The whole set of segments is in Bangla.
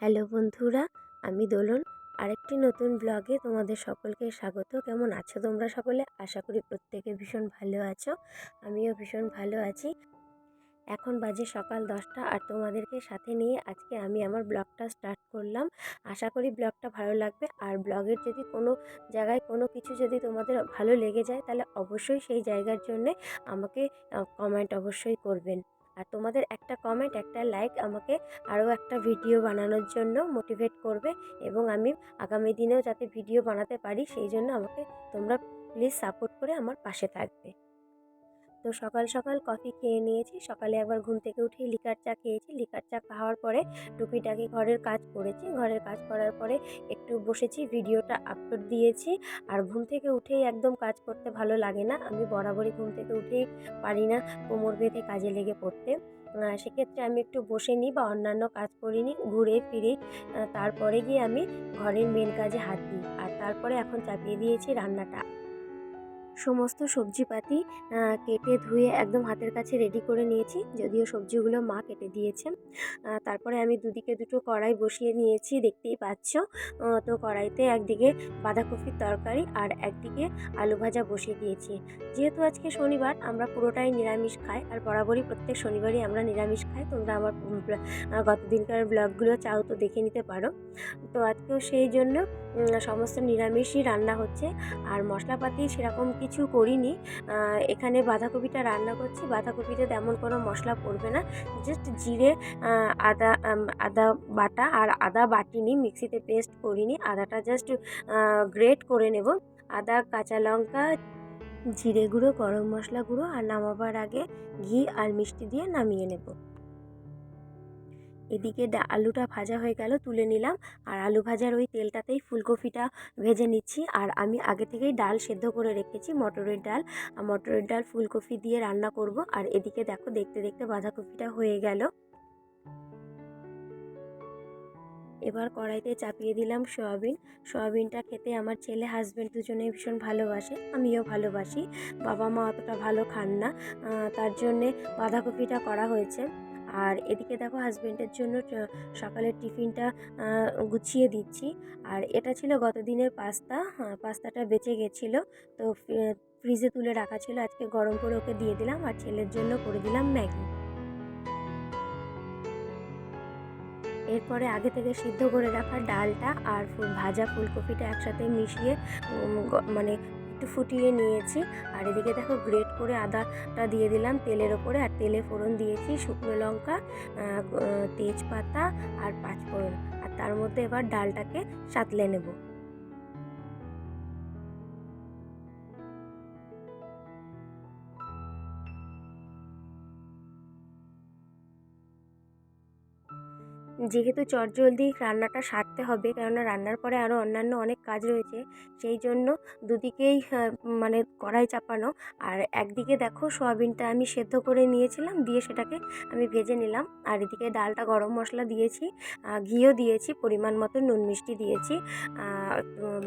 হ্যালো বন্ধুরা, আমি দোলন। আরেকটি নতুন ব্লগে তোমাদের সকলকে স্বাগত। কেমন আছো তোমরা সকলে? আশা করি প্রত্যেকে ভীষণ ভালো আছো। আমিও ভীষণ ভালো আছি। এখন বাজে সকাল দশটা আর তোমাদেরকে সাথে নিয়ে আজকে আমি আমার ব্লগটা স্টার্ট করলাম। আশা করি ব্লগটা ভালো লাগবে। আর ব্লগের যদি কোনো জায়গায় কোনো কিছু যদি তোমাদের ভালো লেগে যায়, তাহলে অবশ্যই সেই জায়গার জন্যে আমাকে কমেন্ট অবশ্যই করবেন। আর তোমাদের একটা কমেন্ট একটা লাইক আমাকে আরও একটা ভিডিও বানানোর জন্য মোটিভেট করবে এবং আমি আগামী দিনেও যাতে ভিডিও বানাতে পারি, সেই জন্য আমাকে তোমরা প্লিজ সাপোর্ট করে আমার পাশে থাকবে। তো সকাল সকাল কফি খেয়ে নিয়েছি। সকালে একবার ঘুম থেকে উঠে লিকার চা খেয়েছি। লিকার চা খাওয়ার পরে টুকিটাকি ঘরের কাজ করেছি। ঘরের কাজ করার পরে একটু বসেছি, ভিডিওটা আপলোড দিয়েছি। আর ঘুম থেকে উঠেই একদম কাজ করতে ভালো লাগে না। আমি বরাবরই ঘুম থেকে উঠেই পারি না কোমর বেঁধে কাজে লেগে পড়তে। সেক্ষেত্রে আমি একটু বসে নিই বা অন্যান্য কাজ করি নিই ঘুরে ফিরে। তারপরে গিয়ে আমি ঘরের মেন কাজে হাত দিই। আর তারপরে এখন চাপিয়ে দিয়েছি রান্নাটা। সমস্ত সবজিপাতি কেটে ধুয়ে একদম হাতের কাছে রেডি করে নিয়েছি। যদিও সবজিগুলো মা কেটে দিয়েছে। তারপরে আমি দুদিকে দুটো কড়াই বসিয়ে নিয়েছি, দেখতেই পাচ্ছ। তো কড়াইতে একদিকে বাঁধাকপির তরকারি আর একদিকে আলু ভাজা বসিয়ে দিয়েছি। যেহেতু আজকে শনিবার, আমরা পুরোটাই নিরামিষ খাই। আর বরাবরই প্রত্যেক শনিবারই আমরা নিরামিষ খাই। তোমরা আমার গত দিনকার ব্লগগুলো চাও তো দেখে নিতে পারো। তো আজকেও সেই জন্য সমস্ত নিরামিষই রান্না হচ্ছে। আর মশলাপাতি সেরকম কিছু করিনি। এখানে বাঁধাকপিটা রান্না করছি। বাঁধাকপিতে তেমন কোনো মশলা পড়বে না। জাস্ট জিরে আদা আদা বাটা আর আদা বাটিনি, মিক্সিতে পেস্ট করিনি। আদাটা জাস্ট গ্রেট করে নেব। আদা, কাঁচা লঙ্কা, জিরে গুঁড়ো, গরম মশলা গুঁড়ো আর নামাবার আগে ঘি আর মিষ্টি দিয়ে নামিয়ে নেব। এদিকে আলুটা ভাজা হয়ে গেল, তুলে নিলাম। আর আলু ভাজার ওই তেলটাতেই ফুলকপিটা ভেজে নিচ্ছি। আর আমি আগে থেকেই ডাল সেদ্ধ করে রেখেছি, মটরের ডাল। মটরের ডাল ফুলকপি দিয়ে রান্না করব। আর এদিকে দেখো, দেখতে দেখতে বাঁধাকপিটা হয়ে গেল। এবার কড়াইতে চাপিয়ে দিলাম সয়াবিন। সয়াবিনটা খেতে আমার ছেলে হাজব্যান্ড দুজনেই ভীষণ ভালোবাসে, আমিও ভালোবাসি। বাবা মা অতটা ভালো খান না। তার জন্যে বাঁধাকপিটা করা হয়েছে। আর এদিকে দেখো হাজব্যান্ডের জন্য সকালের টিফিনটা গুছিয়ে দিচ্ছি। আর এটা ছিল গত দিনের পাস্তা পাস্তাটা বেঁচে গেছিল। তো ফ্রিজে তুলে রাখা ছিল। আজকে গরম করে ওকে দিয়ে দিলাম আর ছেলের জন্য করে দিলাম ম্যাগি। এরপরে আগে থেকে সিদ্ধ করে রাখা ডালটা আর ভাজা ফুলকপিটা একসাথে মিশিয়ে মানে একটু ফুটিয়ে নিয়েছি। আর এদিকে দেখো গ্রেট করে আদাটা দিয়ে দিলাম তেলের ওপরে। আর তেলে ফোড়ন দিয়েছি শুকনো লঙ্কা তেজপাতা আর পাঁচফোড়ন। আর তার মধ্যে এবার ডালটাকে সাতলে নেব। যেহেতু চটজলদি রান্নাটা সারতে হবে, কেননা রান্নার পরে আরও অন্যান্য অনেক কাজ রয়েছে, সেই জন্য দুদিকেই মানে কড়াই চাপানো। আর একদিকে দেখো সয়াবিনটা আমি সেদ্ধ করে নিয়েছিলাম, দিয়ে সেটাকে আমি ভেজে নিলাম। আর এদিকে ডালটা গরম মশলা দিয়েছি ঘিও দিয়েছি, পরিমাণ মতো নুন মিষ্টি দিয়েছি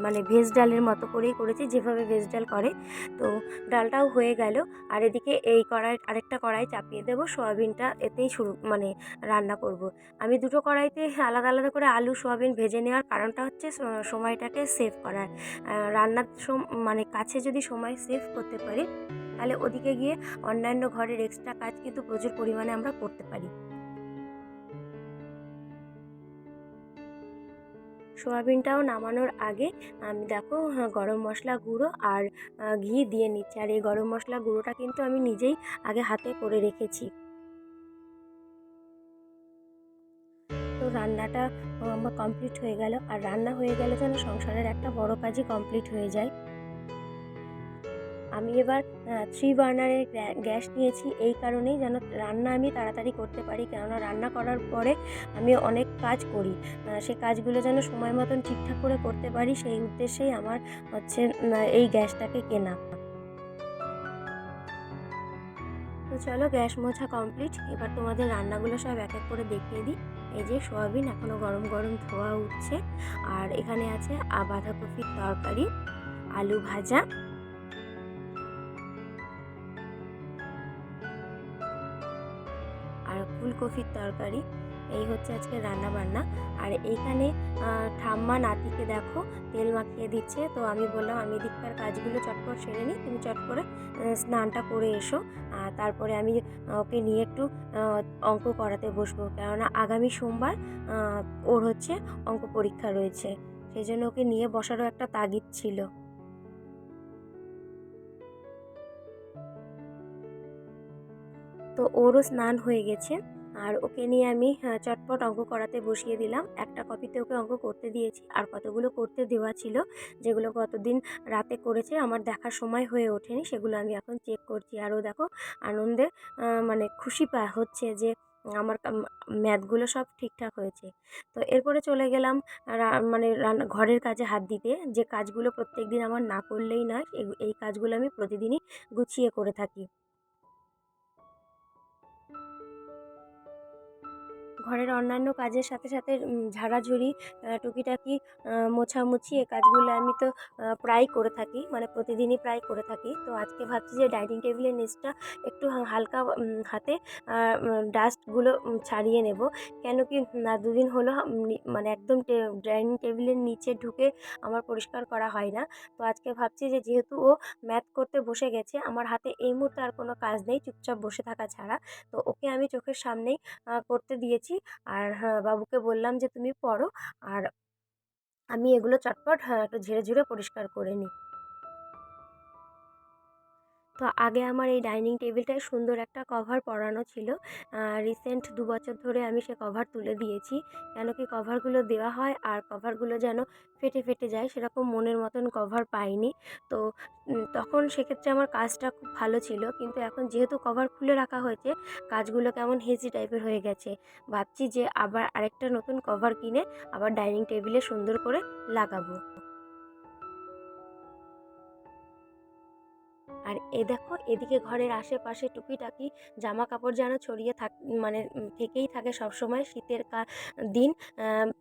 মানে ভেজ ডালের মতো করেই করেছি, যেভাবে ভেজ ডাল করে। তো ডালটাও হয়ে গেল। আর এদিকে এই কড়াই, আরেকটা কড়াই চাপিয়ে দেবো, সয়াবিনটা এতেই শুরু মানে রান্না করব। আমি দুটো দুটো কড়াইতে আলাদা আলাদা করে আলু, সোয়াবিন ভেজে নেওয়ার কারণটা হচ্ছে সময়টাকে সেভ করার। রান্নার মানে কাছে যদি সময় সেভ করতে পারি, তাহলে ওদিকে গিয়ে অন্যান্য ঘরের এক্সট্রা কাজ কিন্তু প্রচুর পরিমাণে আমরা করতে পারি। সোয়াবিনটাও নামানোর আগে আমি দেখো গরম মশলা গুঁড়ো আর ঘি দিয়ে নিচ্ছি। আর এই গরম মশলা গুঁড়োটা কিন্তু আমি নিজেই আগে হাতে করে রেখেছি। রান্নাটা আমার কমপ্লিট হয়ে গেল। আর রান্না হয়ে গেলে যেন সংসারের একটা বড় কাজই কমপ্লিট হয়ে যায়। আমি এবার থ্রি বার্নারের গ্যাস নিয়েছি। এই কারণেই যেন রান্না আমি তাড়াতাড়ি করতে পারি। কেননা রান্না করার পরে আমি অনেক কাজ করি। সে কাজগুলো যেন সময় মতন ঠিকঠাক করে করতে পারি, সেই উদ্দেশ্যেই আমার হচ্ছে এই গ্যাসটাকে কেনা। তো চলো, গ্যাস মোছা কমপ্লিট এবার তোমাদের রান্নাগুলো সব এক এক করে দেখিয়ে দিই। এই যে সোয়াবিন এখনও গরম গরম ধোয়া উঠছে। আর এখানে আছে বাঁধাকপির তরকারি, আলু ভাজা। আর ফুলকপির তরকারি। এই হচ্ছে আজকে রান্না বান্না আর এইখানে আহ, ঠাম্মা নাতিকে দেখো তেল মাখিয়ে দিচ্ছে। তো আমি বললাম আমি এদিককার কাজগুলো চটপট সেরে নিই। তুমি চট করে স্নানটা করে এসো। আর তারপরে আমি ওকে নিয়ে একটু অঙ্ক করাতে বসবো। কেননা আগামী সোমবার ওর হচ্ছে অঙ্ক পরীক্ষা রয়েছে। সেই জন্য ওকে নিয়ে বসারও একটা তাগিদ ছিল। তো ওরও স্নান হয়ে গেছে। আর ওকে নিয়ে আমি আহ, চটপট অঙ্ক করাতে বসিয়ে দিলাম। একটা কপিতে ওকে অঙ্ক করতে দিয়েছি। আর কতগুলো করতে দেওয়া ছিল যেগুলো গতদিন রাতে করেছে আমার দেখার সময় হয়ে ওঠেনি সেগুলো আমি এখন চেক করছি। আরও দেখো আনন্দে মানে খুশি পা হচ্ছে যে আমার ম্যাথগুলো সব ঠিকঠাক হয়েছে। তো এরপরে চলে গেলাম মানে রান্না ঘরের কাজে হাত দিতে। যে কাজগুলো প্রত্যেক দিন আমার না করলেই নয় এই কাজগুলো আমি প্রতিদিনই গুছিয়ে করে থাকি। ঘরের অন্যান্য কাজের সাথে সাথে ঝাড়াঝুড়ি টুকিটাকি মোছামুছি এই কাজগুলো আমি তো প্রায় করে থাকি মানে প্রতিদিনই প্রায় করে থাকি। তো আজকে ভাবছি যে ডাইনিং টেবিলের নিচটা একটু হালকা হাতে ডাস্টগুলো ছাড়িয়ে নেব। কেন কি না দুদিন হলো মানে একদম ডাইনিং টেবিলের নিচে ঢুকে আমার পরিষ্কার করা হয় না। তো আজকে ভাবছি যে যেহেতু ও ম্যাথ করতে বসে গেছে, আমার হাতে এই মুহূর্তে আর কোনো কাজ নেই, চুপচাপ বসে থাকা ছাড়া। তো ওকে আমি চোখের সামনেই করতে দিয়েছি। আর হ্যাঁ বাবুকে বললাম যে, তুমি পড়ো, আর আমি এগুলো চটপট একটু ঝেড়ে ঝুড়ে পরিষ্কার করে নিই। তো আগে আমার এই ডাইনিং টেবিলটায় সুন্দর একটা কভার পরানো ছিল। রিসেন্ট দু বছর ধরে আমি সে কভার তুলে দিয়েছি। কেন কি কভারগুলো দেওয়া হয় আর কভারগুলো যেন ফেটে ফেটে যায় সেরকম মনের মতন কভার পাইনি। তো তখন সেক্ষেত্রে আমার কাজটা খুব ভালো ছিল। কিন্তু এখন যেহেতু কভার খুলে রাখা হয়েছে, কাজগুলো কেমন হেজি টাইপের হয়ে গেছে। ভাবছি যে আবার আরেকটা নতুন কভার কিনে আবার ডাইনিং টেবিলে সুন্দর করে লাগাবো। আর এ দেখো, এদিকে ঘরের আশেপাশে টুকিটাকি জামা কাপড় যেন ছড়িয়ে থাক মানে থেকেই থাকে সবসময়। শীতের কা, দিন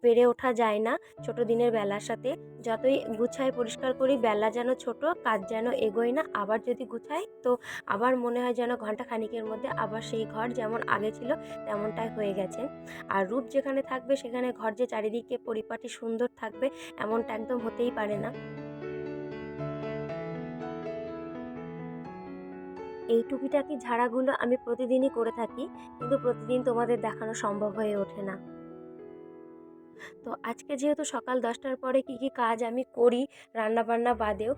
পেরে ওঠা যায় না ছোট দিনের বেলার সাথে। যতই গুছাই পরিষ্কার করি, বেলা যেন ছোট, কাজ যেন এগোয় না। আবার যদি গুছাই, তো আবার মনে হয় যেন ঘণ্টা খানিকের মধ্যে আবার সেই ঘর যেমন আগে ছিল, তেমনটাই হয়ে গেছে। আর রূপ যেখানে থাকবে, সেখানে ঘর যে চারিদিকে পরিপাটি সুন্দর থাকবে, এমনটা একদম হতেই পারে না। এই টুকিটাকি ঝাড়াগুলো আমি প্রতিদিনই করে থাকি, কিন্তু প্রতিদিন তোমাদের দেখানো সম্ভব হয়ে ওঠে না। তো আজকে যেহেতু সকাল দশটার পরে কি কি কাজ আমি করি রান্নাবান্না বাদেও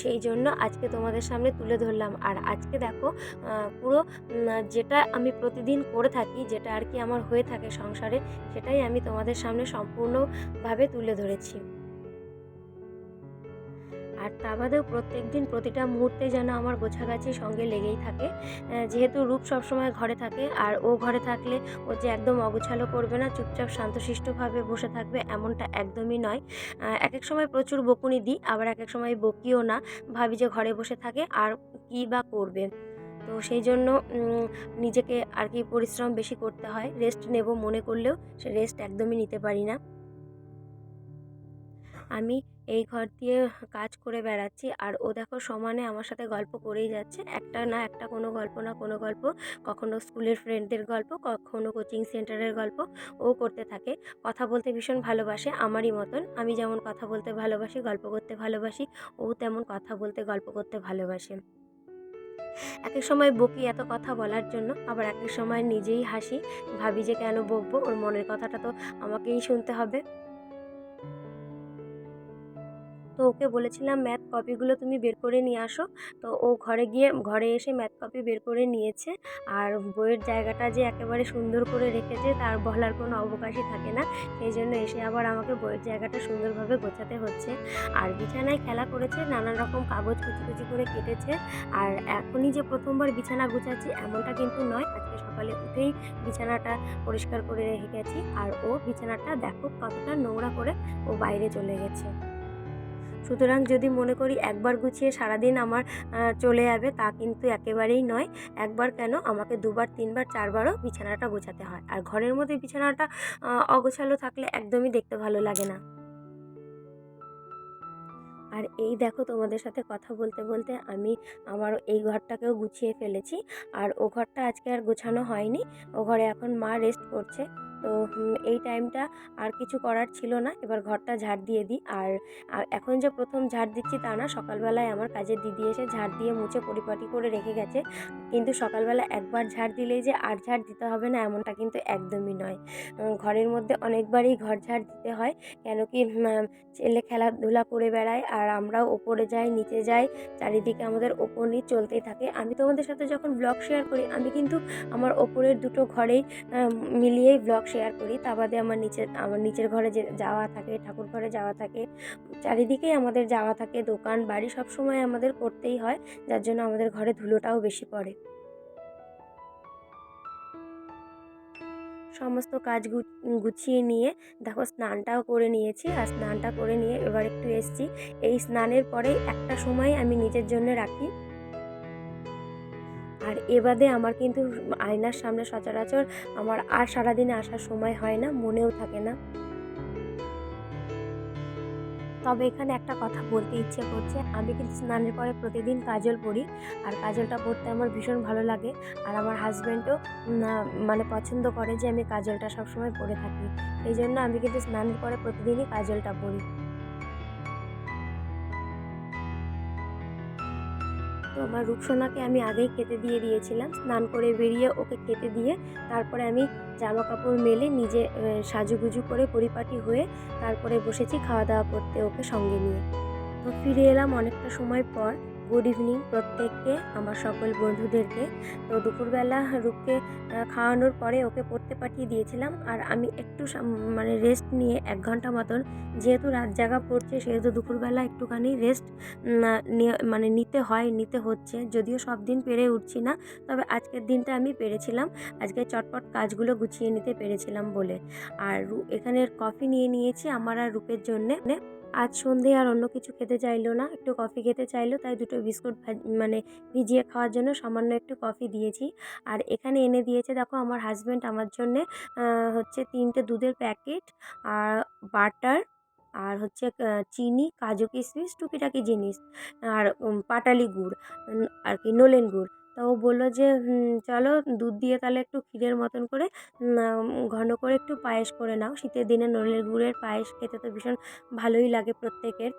সেই জন্য আজকে তোমাদের সামনে তুলে ধরলাম। আর আজকে দেখো পুরো যেটা আমি প্রতিদিন করে থাকি, যেটা আর কি আমার হয়ে থাকে সংসারে, সেটাই আমি তোমাদের সামনে সম্পূর্ণভাবে তুলে ধরেছি। আর তা বাদেও প্রত্যেক দিন প্রতিটা মুহূর্তে যেন আমার গোছাগাছি সঙ্গে লেগেই থাকে। যেহেতু রূপ সবসময় ঘরে থাকে আর ও ঘরে থাকলে ও যে একদম অগোছালো করবে না, চুপচাপ শান্তশিষ্টভাবে বসে থাকবে এমনটা একদমই নয়। এক এক সময় প্রচুর বকুনি দিই, আবার এক এক সময় বকিও না। ভাবি যে ঘরে বসে থাকে আর কী বা করবে। তো সেই জন্য নিজেকে আর কি পরিশ্রম বেশি করতে হয়। রেস্ট নেব মনে করলেও সে রেস্ট একদমই নিতে পারি না। আমি এই ঘর দিয়ে কাজ করে বেড়াচ্ছি। আর ও দেখো সমানে আমার সাথে গল্প করেই যাচ্ছে। একটা না একটা কোনো গল্প না কোনো গল্প। কখনো স্কুলের ফ্রেন্ডদের গল্প, কখনো কোচিং সেন্টারের গল্প। ও করতে থাকে। কথা বলতে ভীষণ ভালোবাসে আমারই মতন। আমি যেমন কথা বলতে ভালোবাসি, গল্প করতে ভালোবাসি, ও তেমন কথা বলতে, গল্প করতে ভালোবাসে। এক এক সময় বকি এত কথা বলার জন্য। আবার এক এক সময় নিজেই হাসি। ভাবি যে কেন বকবো? ওর মনের কথাটা তো আমাকেই শুনতে হবে। তো ওকে বলেছিলাম, ম্যাথ কপিগুলো তুমি বের করে নিয়ে আসো। তো ও ঘরে গিয়ে, ঘরে এসে ম্যাথ কপি বের করে নিয়েছে। আর বইয়ের জায়গাটা যে একেবারে সুন্দর করে রেখেছে, তার বলার কোনো অবকাশই থাকে না। সেই জন্য এসে আবার আমাকে বইয়ের জায়গাটা সুন্দরভাবে গোছাতে হচ্ছে। আর বিছানায় খেলা করেছে, নানান রকম কাগজ কুচি কুচি করে কেটেছে। আর এখনই যে প্রথমবার বিছানা গুছাচ্ছি, এমনটা কিন্তু নয়। আজকে সকালে উঠেই বিছানাটা পরিষ্কার করে রেখে গেছি। আর ও বিছানাটা দেখো কতটা নোংরা করে ও বাইরে চলে গেছে। সুতরাং যদি মনে করি একবার গুছিয়ে সারাদিন আমার চলে যাবে, তা কিন্তু একেবারেই নয়। একবার কেন? আমাকে দুবার, তিনবার, চারবারও বিছানাটা গোছাতে হয়। আর ঘরের মধ্যে বিছানাটা অগোছালো থাকলে একদমই দেখতে ভালো লাগে না। আর এই দেখো তোমাদের সাথে কথা বলতে বলতে আমি আমার এই ঘরটাকেও গুছিয়ে ফেলেছি। আর ও ঘরটা আজকে আর গোছানো হয়নি। ও ঘরে এখন মা রেস্ট করছে। তো এই টাইমটা আর কিছু করার ছিল না। এবার ঘরটা ঝাড় দিয়ে দিই। আর এখন যে প্রথম ঝাড় দিচ্ছি তা না, সকালবেলায় আমার কাজের দিদি এসে ঝাড় দিয়ে মুছে পরিপাটি করে রেখে গেছে। কিন্তু সকালবেলা একবার ঝাড় দিলেই যে আর ঝাড় দিতে হবে না, এমনটা কিন্তু একদমই নয়। ঘরের মধ্যে অনেকবারই ঘর ঝাড় দিতে হয়। কেন কি ছেলে খেলাধুলা করে বেড়ায় আর আমরাও ওপরে যাই, নিচে যাই। চারিদিকে আমাদের ওপর নিচ চলতেই থাকে। আমি তোমাদের সাথে যখন ব্লগ শেয়ার করি, আমি কিন্তু আমার ওপরের দুটো ঘরেই মিলিয়েই ব্লগ শেয়ার করি। তা বাদে আমার নিচের আমার নিচের ঘরে যে যাওয়া থাকে, ঠাকুর ঘরে যাওয়া থাকে, চারিদিকেই আমাদের যাওয়া থাকে, দোকান, বাড়ি সব সময় আমাদের করতেই হয়, যার জন্য আমাদের ঘরে ধুলোটাও বেশি পড়ে। সমস্ত কাজ গুছিয়ে নিয়ে, দেখো স্নানটাও করে নিয়েছি, আর স্নানটা করে নিয়ে এবার একটু এসছি। এই স্নানের পরে একটা সময় আমি নিজের জন্য রাখি। আর এ বাদে আমার কিন্তু আয়নার সামনে সচরাচর আমার আর সারাদিনে আসার সময় হয় না, মনেও থাকে না। তবে এখানে একটা কথা বলতে ইচ্ছে করছে। আমি কিন্তু স্নানের পরে প্রতিদিন কাজল পরি আর কাজলটা পরতে আমার ভীষণ ভালো লাগে। আর আমার হাজব্যান্ডও মানে পছন্দ করে যে আমি কাজলটা সবসময় পরে থাকি। এই জন্য আমি কিন্তু স্নানের পরে প্রতিদিনই কাজলটা পরি আমার রূপসোনাকে আমি আগেই খেতে দিয়ে দিয়েছিলাম। স্নান করে বেরিয়ে ওকে খেতে দিয়ে তারপরে আমি জামা কাপড় মেলে নিজে সাজুগুজু করে পরিপাটি হয়ে তারপরে বসেছি খাওয়া দাওয়া করতে ওকে সঙ্গে নিয়ে। তো ফিরে এলাম অনেকটা সময় পর। গুড ইভিনিং প্রত্যেককে, আমার সকল বন্ধুদেরকে। তো দুপুরবেলা রূপকে খাওয়ানোর পরে ওকে পড়তে পাঠিয়ে দিয়েছিলাম। আর আমি একটু মানে রেস্ট নিয়ে এক ঘণ্টা মতন, যেহেতু রাত জাগা পড়ছে, সেহেতু দুপুরবেলা একটুখানি রেস্ট মানে নিতে হয়, নিতে হচ্ছে। যদিও সব দিন পেরে উঠছি না, তবে আজকের দিনটা আমি পেরেছিলাম। আজকে চটপট কাজগুলো গুছিয়ে নিতে পেরেছিলাম বলে। আর এখানের কফি নিয়ে নিয়েছি আমার আর রূপের জন্যে। আজ সন্ধে আর অন্য কিছু খেতে চাইলো না, একটু কফি খেতে চাইলো, তাই দুটো বিস্কুট মানে ভিজিয়ে খাওয়ার জন্য সামান্য একটু কফি দিয়েছি। আর এখানে এনে দিয়েছে, দেখো আমার হাজব্যান্ড আমার জন্যে হচ্ছে তিনটে দুধের প্যাকেট আর বাটার আর হচ্ছে চিনি, কাজু কিশমিশ টুকিটাকি জিনিস, আর পাটালি গুড় আর কি, নলেন গুড়। ও বলল যে চলো দুধ দিয়ে তাহলে একটু ক্ষীরের মতন করে ঘন করে একটু পায়েস করে নাও। শীতের দিনে নলের গুড়ের পায়েস খেতে তো ভীষণ ভালোই লাগে প্রত্যেকের।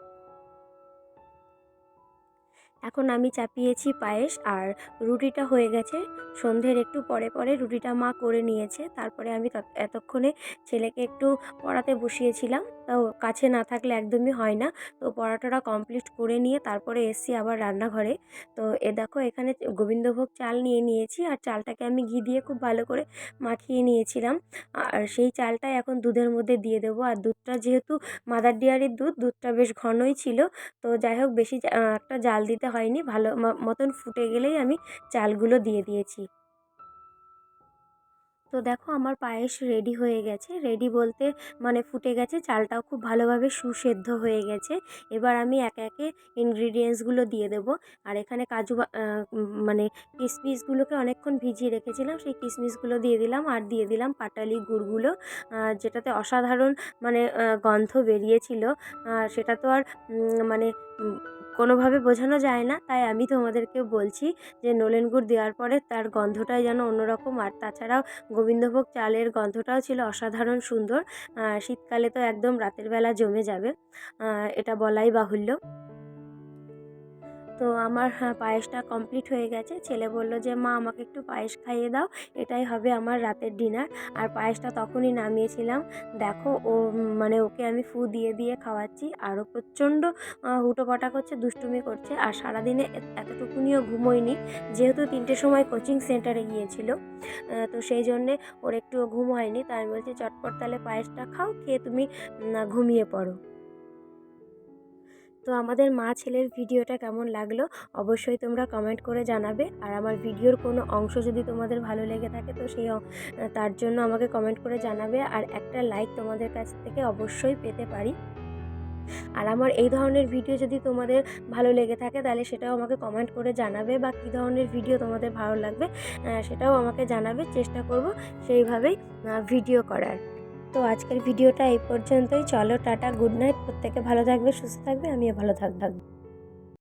এখন আমি চাপিয়েছি পায়েস আর রুটিটা হয়ে গেছে। সন্ধ্যের একটু পরে পরে রুটিটা মা করে নিয়েছে। তারপরে আমি এতক্ষণে ছেলেকে একটু পড়াতে বসিয়েছিলাম। তাও কাছে না থাকলে একদমই হয় না। তো পড়াটাটা কমপ্লিট করে নিয়ে তারপরে এসছি আবার রান্নাঘরে। তো এ দেখো এখানে গোবিন্দভোগ চাল নিয়ে নিয়েছি আর চালটাকে আমি ঘি দিয়ে খুব ভালো করে মাখিয়ে নিয়েছিলাম। আর সেই চালটাই এখন দুধের মধ্যে দিয়ে দেবো। আর দুধটা যেহেতু মাদার ডেয়ারির দুধ, দুধটা বেশ ঘনই ছিল। তো যাই হোক বেশি একটা জাল দিতে হয়নি, ভালো মতন ফুটে গেলেই আমি চালগুলো দিয়ে দিয়েছি। তো দেখো আমার পায়েস রেডি হয়ে গেছে। রেডি বলতে মানে ফুটে গেছে, চালটাও খুব ভালোভাবে সুসেদ্ধ হয়ে গেছে। এবার আমি একে একে ইনগ্রিডিয়েন্টসগুলো দিয়ে দেব। আর এখানে কাজু মানে কিশমিশগুলোকে অনেকক্ষণ ভিজিয়ে রেখেছিলাম, সেই কিশমিশগুলো দিয়ে দিলাম। আর দিয়ে দিলাম পাটালি গুড়গুলো যেটাতে অসাধারণ মানে গন্ধ বেরিয়েছিল। সেটা তো আর মানে কোনোভাবে বোঝানো যায় না। তাই আমি তোমাদেরকে বলছি যে নলেন গুড় দেওয়ার পরে তার গন্ধটাই যেন অন্যরকম। আর তাছাড়াও গোবিন্দভোগ চালের গন্ধটাও ছিল অসাধারণ সুন্দর। শীতকালে তো একদম রাতের বেলা জমে যাবে। এটা বলাই বাহুল্য। তো আমার হ্যাঁ, পায়েসটা কমপ্লিট হয়ে গেছে। ছেলে বলল যে মা আমাকে একটু পায়েস খাইয়ে দাও এটাই হবে আমার রাতের ডিনার আর পায়েসটা তখনই নামিয়েছিলাম। দেখো ও মানে ওকে আমি ফু দিয়ে দিয়ে খাওয়াচ্ছি। আরও প্রচণ্ড হুটোপাটা করছে দুষ্টুমি করছে। আর সারাদিনে এতটুকুনিও ঘুমোয়নি। যেহেতু তিনটের সময় কোচিং সেন্টারে গিয়েছিল তো সেই জন্যে ওর একটুও ঘুম হয়নি। তাই আমি বলছি চটপট তাহলে পায়েসটা খাও খেয়ে তুমি ঘুমিয়ে পড়ো। তো আমাদের মা ছেলের ভিডিওটা কেমন লাগল অবশ্যই তোমরা কমেন্ট করে জানাবে। আর আমার ভিডিওর কোনো অংশ যদি তোমাদের ভালো লেগে থাকে তো সেই তার জন্য আমাকে কমেন্ট করে জানাবে। আর একটা লাইক তোমাদের কাছ থেকে অবশ্যই পেতে পারি। আর আমার এই ধরনের ভিডিও যদি তোমাদের ভালো লেগে থাকে তাহলে সেটাও আমাকে কমেন্ট করে জানাবে বা কী ধরনের ভিডিও তোমাদের ভালো লাগবে সেটাও আমাকে জানাবে। চেষ্টা করব সেইভাবেই ভিডিও করার। তো আজকের ভিডিওটা এই পর্যন্তই। চলো টাটা, গুড নাইট। প্রত্যেকে ভালো থাকবে, সুস্থ থাকবে, আমিও ভালো থাকব।